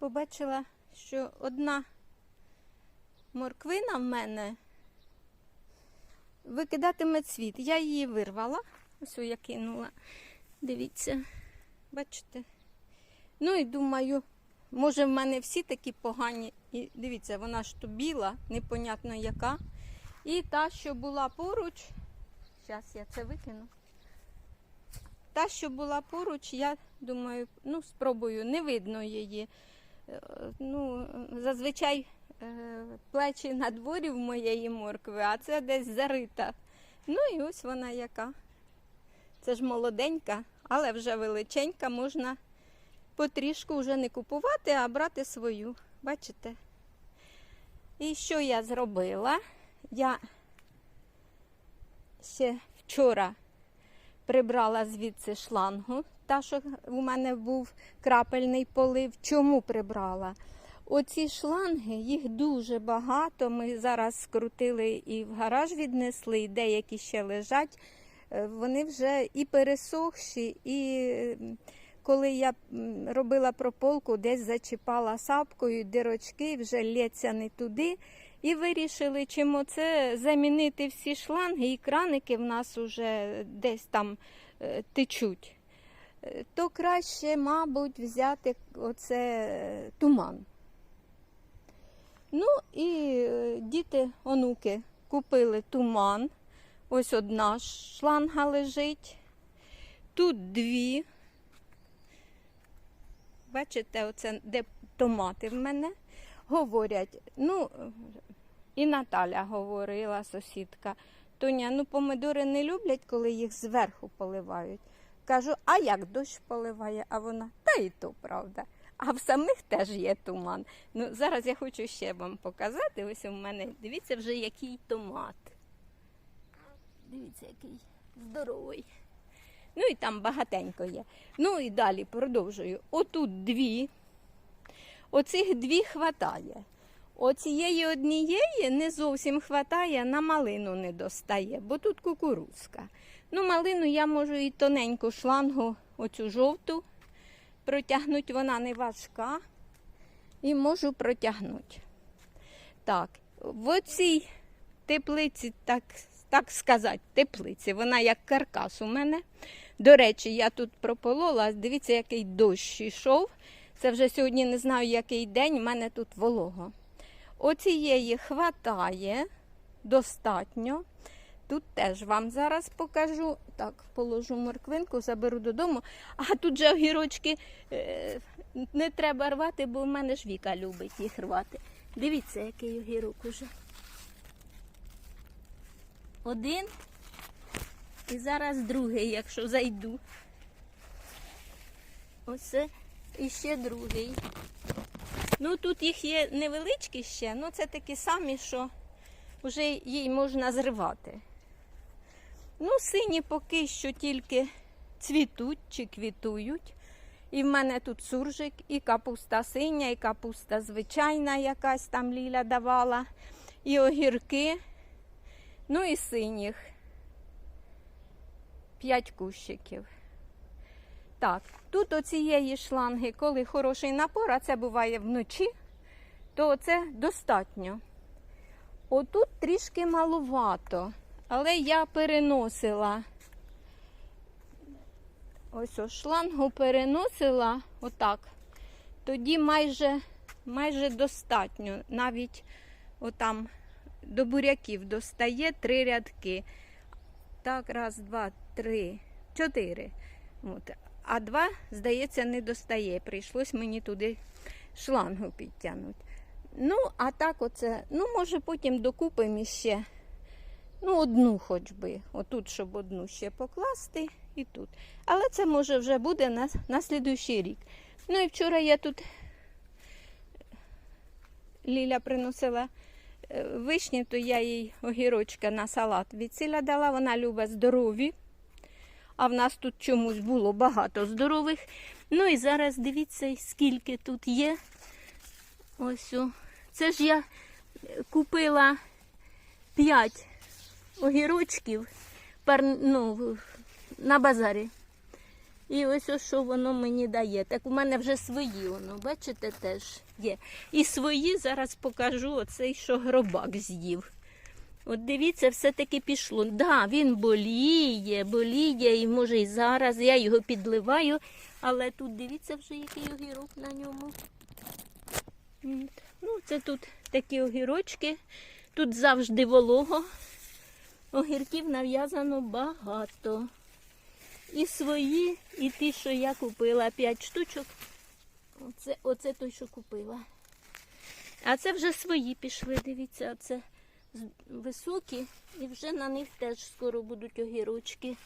побачила, що одна морквина в мене викидатиме цвіт. Я її вирвала. Ось я кинула. Дивіться, бачите? Ну і думаю, може в мене всі такі погані. І дивіться, вона ж то біла, непонятно яка. І та, що була поруч, зараз я це викину. Та, що була поруч, я думаю, ну, спробую, не видно її. Е, Ну, зазвичай е, плечі на дворі в моєї моркви, а це десь зарита. Ну і ось вона яка. Це ж молоденька, але вже величенька, можна потрішку вже не купувати, а брати свою. Бачите? І що я зробила? Я ще вчора прибрала звідси шлангу, та, що у мене був крапельний полив. Чому прибрала? Оці шланги, їх дуже багато. Ми зараз скрутили і в гараж віднесли, і деякі ще лежать. Е, Вони вже і пересохші, і коли я робила прополку, десь зачіпала сапкою, дирочки вже лється не туди. І вирішили, чим оце замінити всі шланги, і краники в нас вже десь там е, течуть. То краще, мабуть, взяти оце е, туман. Ну і е, діти, онуки, купили туман. Ось одна шланга лежить. Тут дві. Бачите, оце де томати в мене. Говорять, ну, і Наталя говорила, сусідка. Тоня, ну помидори не люблять, коли їх зверху поливають. Кажу, а як дощ поливає? А вона, та і то правда. А в самих теж є туман. Ну, зараз я хочу ще вам показати. Ось у мене, дивіться вже, який томат. Дивіться, який здоровий. Ну і там багатенько є. Ну і далі продовжую. Отут дві. Оцих дві хватає. Оцієї однієї не зовсім хватає, на малину не достає, бо тут кукурузка. Ну, малину я можу і тоненьку шлангу, оцю жовту, протягнути, вона не важка. І можу протягнути. Так, в оцій теплиці, так, так сказати, теплиці, вона як каркас у мене. До речі, я тут прополола, дивіться, який дощ йшов. Це вже сьогодні не знаю, який день, в мене тут волого. Оцієї хватає достатньо. Тут теж вам зараз покажу. Так, положу морквинку, заберу додому. А тут же огірочки е, не треба рвати, бо в мене ж Віка любить їх рвати. Дивіться, який огірок уже. Один. І зараз другий, якщо зайду. Оце і ще другий. Ну, тут їх є невеличкі ще, ну це такі самі, що вже їй можна зривати. Ну, сині поки що тільки цвітуть чи квітують. І в мене тут суржик, і капуста синя, і капуста звичайна, якась там Ліля давала, і огірки. Ну і синіх. П'ять кущиків. Так, тут оцієї шланги, коли хороший напор, а це буває вночі, то це достатньо. Отут трішки малувато, але я переносила. Ось ось шлангу переносила отак. Тоді майже, майже достатньо. Навіть отам до буряків достає три рядки. Так, раз, два, три, чотири. От. А два, здається, не достає. Прийшлось мені туди шлангу підтягнути. Ну, а так оце, ну, може, потім докупимо ще. Ну, одну хоч би. Отут, щоб одну ще покласти і тут. Але це може вже буде на, на слідуючий рік. Ну і вчора я тут Ліля приносила е, вишні, то я їй огірочка на салат від ціля дала. Вона любить здорові. А в нас тут чомусь було багато здорових. Ну і зараз дивіться, скільки тут є. Ось. о. Це ж я е, купила 5 огірочків пар, ну, на базарі. І ось ось що воно мені дає. Так у мене вже свої, воно, бачите, теж є. І свої зараз покажу оцей, що гробак з'їв. От дивіться, все-таки пішло. Да, він боліє, боліє, і може і зараз я його підливаю, але тут дивіться вже, який огірок на ньому. Ну, це тут такі огірочки. Тут завжди волого. Огірків нав'язано багато. І свої, і ті, що я купила, п'ять штучок. Оце, оце той, що купила. А це вже свої пішли, дивіться, оце високі, і вже на них теж скоро будуть огірочки.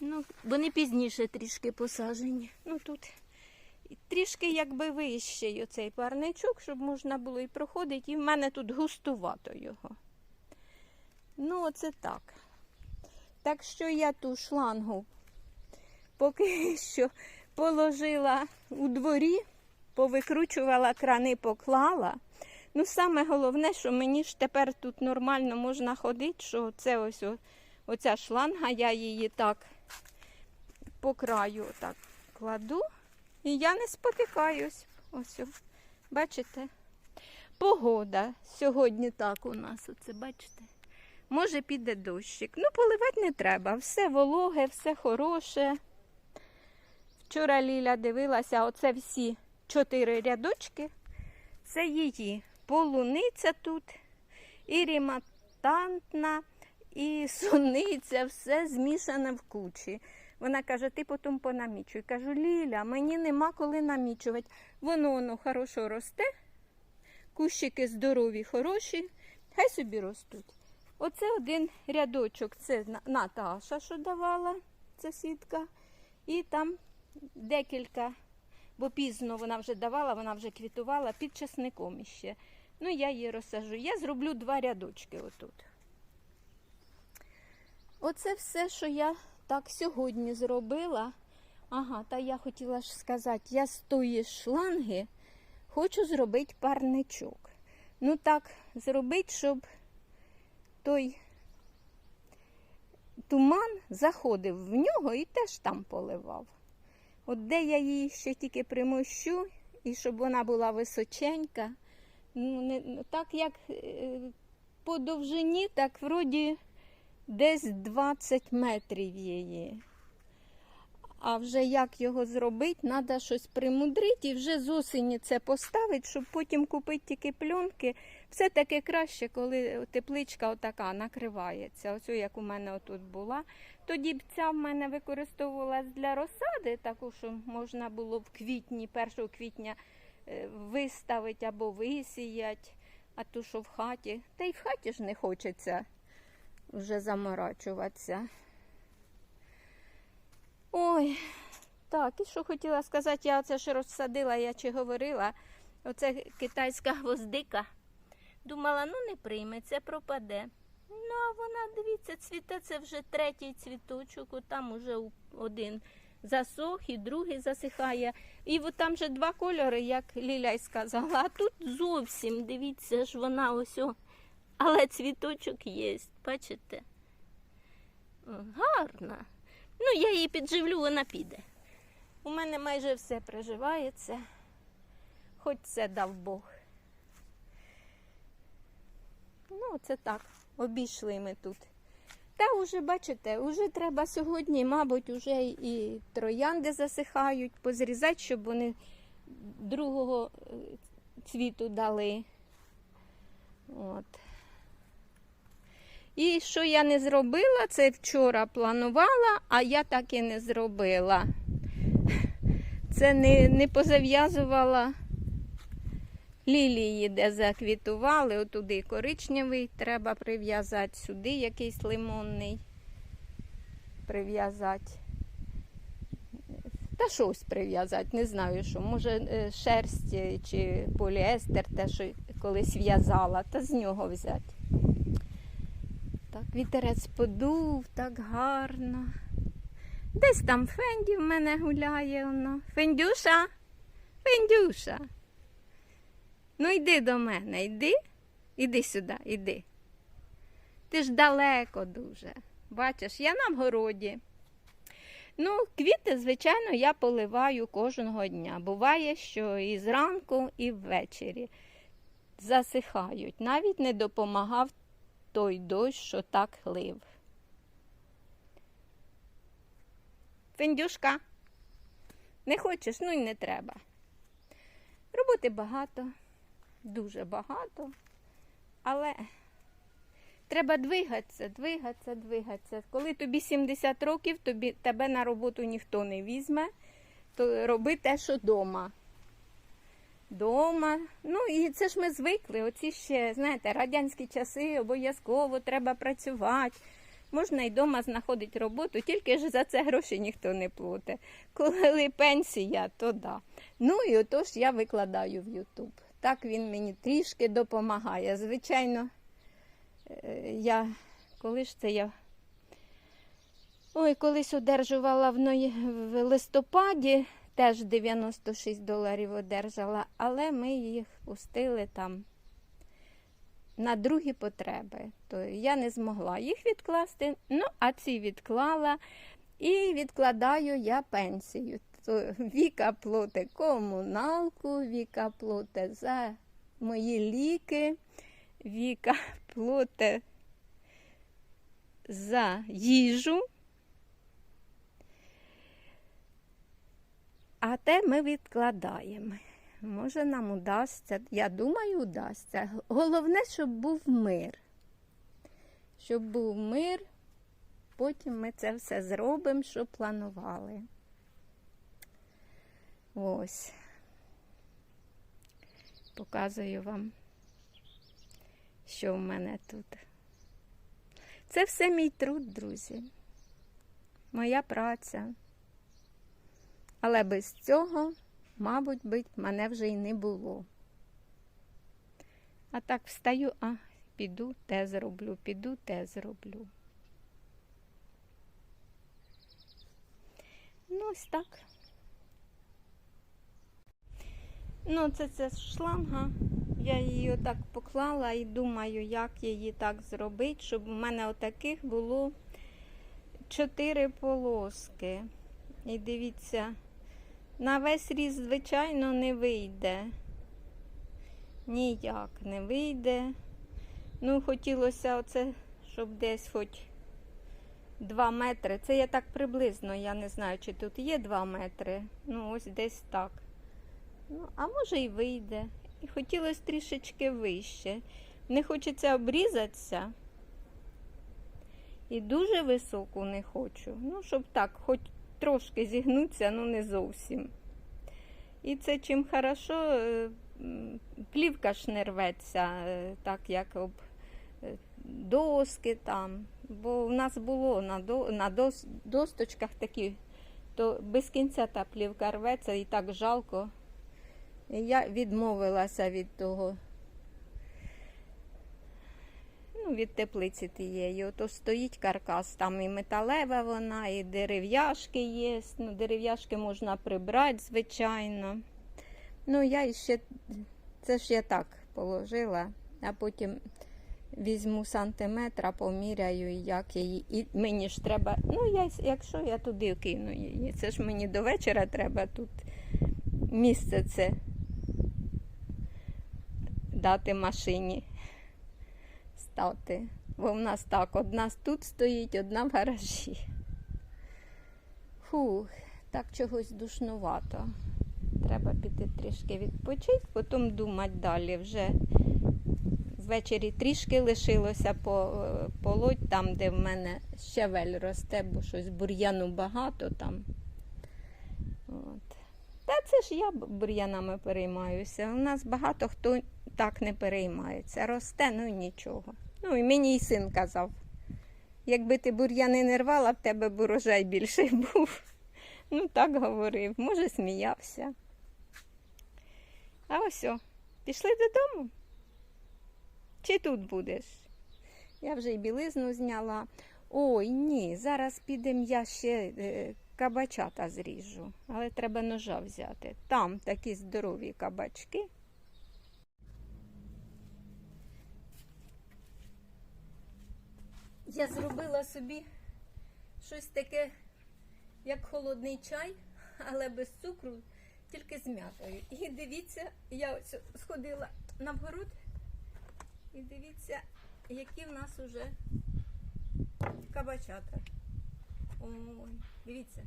Ну, вони пізніше трішки посажені. Ну тут трішки якби вищий оцей парничок, щоб можна було і проходити. І в мене тут густувато його. Ну, оце так. Так що я ту шлангу поки що положила у дворі, повикручувала крани, поклала. Ну, саме головне, що мені ж тепер тут нормально можна ходити, що це ось оця шланга, я її так по краю так кладу, і я не спотикаюсь. Ось, бачите? Погода сьогодні так у нас, оце бачите. Може, піде дощик. Ну, поливати не треба. Все вологе, все хороше. Вчора Ліля дивилася, оце всі чотири рядочки. Це її полуниця тут, і ріматантна, і суниця, все змішане в кучі. Вона каже, ти потім понамічуй. Кажу, Ліля, мені нема коли намічувати. Воно воно хорошо росте, кущики здорові, хороші, хай собі ростуть. Оце один рядочок, це Наташа, що давала, це сітка. І там декілька, бо пізно вона вже давала, вона вже квітувала під часником іще. Ну, я її розсажу. Я зроблю два рядочки отут. Оце все, що я так сьогодні зробила. Ага, та я хотіла ж сказати, я з тої шланги хочу зробити парничок. Ну так, зробити, щоб той туман заходив в нього і теж там поливав. От де я її ще тільки примощу, і щоб вона була височенька. Ну, не, ну, так як е, по довжині, так вроді десь 20 метрів її. А вже як його зробити, треба щось примудрити і вже з осені це поставити, щоб потім купити тільки пленки. Все таки краще, коли тепличка отака накривається. Ось як у мене отут була. Тоді б ця в мене використовувалась для розсади, таку, що можна було в квітні, 1 квітня е, виставити або висіяти, а ту, що в хаті. Та й в хаті ж не хочеться вже заморачуватися. Ой, так, і що хотіла сказати, я оце ж розсадила, я чи говорила. Оце китайська гвоздика. Думала, ну не прийметься, пропаде. Ну, а вона, дивіться, цвіте, це вже третій цвіточок, там уже один засох і другий засихає. І от там же два кольори, як Ліля й сказала. А тут зовсім, дивіться ж, вона ось. о. Але цвіточок є, бачите? Гарна. Ну, я її підживлю, вона піде. У мене майже все приживається, хоч це дав Бог. Ну, це так, обійшли ми тут. Та вже, бачите, вже треба сьогодні, мабуть, вже і троянди засихають, позрізати, щоб вони другого е, цвіту дали. От. І що я не зробила, це вчора планувала, а я так і не зробила. Це не, не позав'язувала лілії, де заквітували, отуди коричневий треба прив'язати, сюди якийсь лимонний прив'язати. Та щось прив'язати, не знаю що. Може е, шерсть чи поліестер, те, що колись в'язала, та з нього взяти. Так, вітерець подув, так гарно. Десь там Фенді в мене гуляє воно. Фендюша? Фендюша. Ну йди до мене, йди. Іди сюди, іди. Ти ж далеко дуже. Бачиш, я на городі. Ну, квіти, звичайно, я поливаю кожного дня. Буває, що і зранку, і ввечері засихають. Навіть не допомагав той дощ, що так лив. Фендюшка, не хочеш, ну й не треба. Роботи багато, дуже багато, але треба двигатися, двигатися, двигатися. Коли тобі 70 років, тобі, тебе на роботу ніхто не візьме, то роби те, що вдома. Дома. Ну і це ж ми звикли. Оці ще, знаєте, радянські часи обов'язково треба працювати. Можна і вдома знаходити роботу, тільки ж за це гроші ніхто не платить. Коли пенсія, то да. Ну і отож я викладаю в Ютуб. Так він мені трішки допомагає. Звичайно, е, я коли ж це я. Ой, колись одержувала в, ной- в листопаді, теж 96 доларів одержала, але ми їх пустили там на другі потреби. То я не змогла їх відкласти. Ну, а ці відклала і відкладаю я пенсію. То Віка плоте комуналку, Віка плоте за мої ліки, Віка плоте за їжу. А те ми відкладаємо. Може, нам удасться. Я думаю, удасться. Головне, щоб був мир. Щоб був мир, потім ми це все зробимо, що планували. Ось. Показую вам, що в мене тут. Це все мій труд, друзі. Моя праця. Але без цього, мабуть, би мене вже й не було. А так встаю, а піду те зроблю, піду те зроблю. Ну, ось так. Ну, це ця шланга. Я її отак поклала і думаю, як її так зробити, щоб у мене отаких було чотири полоски. І дивіться, на весь ріст, звичайно, не вийде. Ніяк не вийде. Ну, хотілося оце, щоб десь хоч 2 метри. Це я так приблизно, я не знаю, чи тут є 2 метри. Ну, ось десь так. Ну, а може і вийде. І хотілося трішечки вище. Не хочеться обрізатися. І дуже високу не хочу. Ну, щоб так, хоч трошки зігнуться, ну не зовсім. І це чим хорошо, е, плівка ж не рветься, е, так як об е, доски там. Бо в нас було на, до, на дос, досточках такі, то без кінця та плівка рветься і так жалко. Я відмовилася від того. Ну, від теплиці тієї. Ото стоїть каркас, там і металева вона, і дерев'яшки є. Ну, дерев'яшки можна прибрати, звичайно. Ну, я іще, це ж я так положила, а потім візьму сантиметра, поміряю, як її. І мені ж треба, ну, я, якщо я туди кину її, це ж мені до вечора треба тут місце це дати машині стати. Бо в нас так, одна тут стоїть, одна в гаражі. Фух, так чогось душнувато. Треба піти трішки відпочити, потім думати далі. Вже ввечері трішки лишилося по, полоть там, де в мене щавель росте, бо щось бур'яну багато там. От. Та це ж я бур'янами переймаюся. У нас багато хто так не переймається. Росте, ну нічого. Ну і мені й син казав. Якби ти бур'яни не рвала, в тебе б урожай більший був. Ну, так говорив, може, сміявся. А ось, пішли додому. Чи тут будеш? Я вже й білизну зняла. Ой, ні, зараз підемо, я ще е, кабачата зріжу, але треба ножа взяти. Там такі здорові кабачки. Я зробила собі щось таке як холодний чай, але без цукру, тільки з м'ятою. І дивіться, я ось сходила на вгород, і дивіться, які в нас уже кабачата. Ой, дивіться.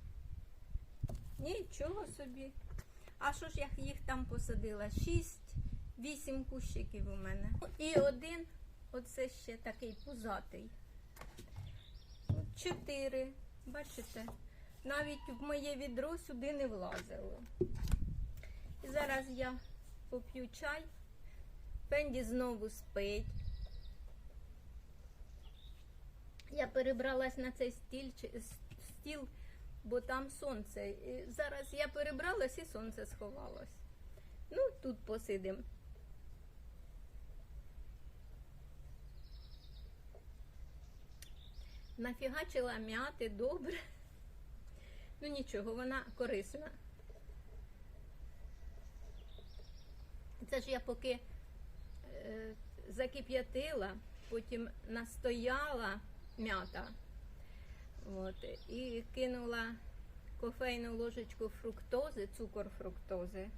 Нічого собі. А що ж я їх там посадила? Шість, вісім кущиків у мене. І один, оце ще такий пузатий. Чотири. Бачите? Навіть в моє відро сюди не влазило. І зараз я поп'ю чай. Пенді знову спить. Я перебралась на цей стіль, стіл, бо там сонце. І зараз я перебралась і сонце сховалось. Ну, тут посидимо. Нафігачила м'яти добре. Ну нічого, вона корисна. Це ж я поки е, закип'ятила, потім настояла м'ята. От, і кинула кофейну ложечку фруктози, цукор фруктози,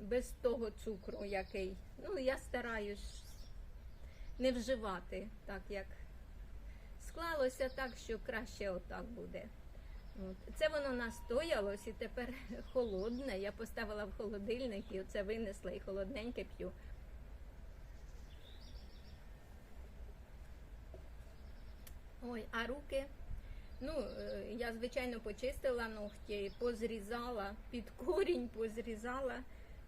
без того цукру, який. Ну, я стараюсь не вживати, так як склалося так, що краще отак буде. Це воно настоялось і тепер холодне. Я поставила в холодильник і оце винесла і холодненьке п'ю. Ой, а руки. Ну, е, я, звичайно, почистила ногті, позрізала, під корінь позрізала,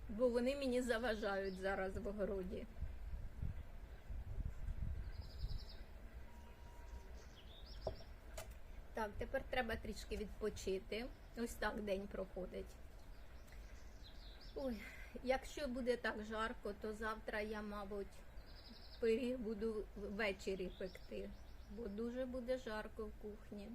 бо вони мені заважають зараз в огороді. Так, тепер треба трішки відпочити. Ось так день проходить. Ой, якщо буде так жарко, то завтра я, мабуть, пиріг буду ввечері пекти, бо дуже буде жарко в кухні.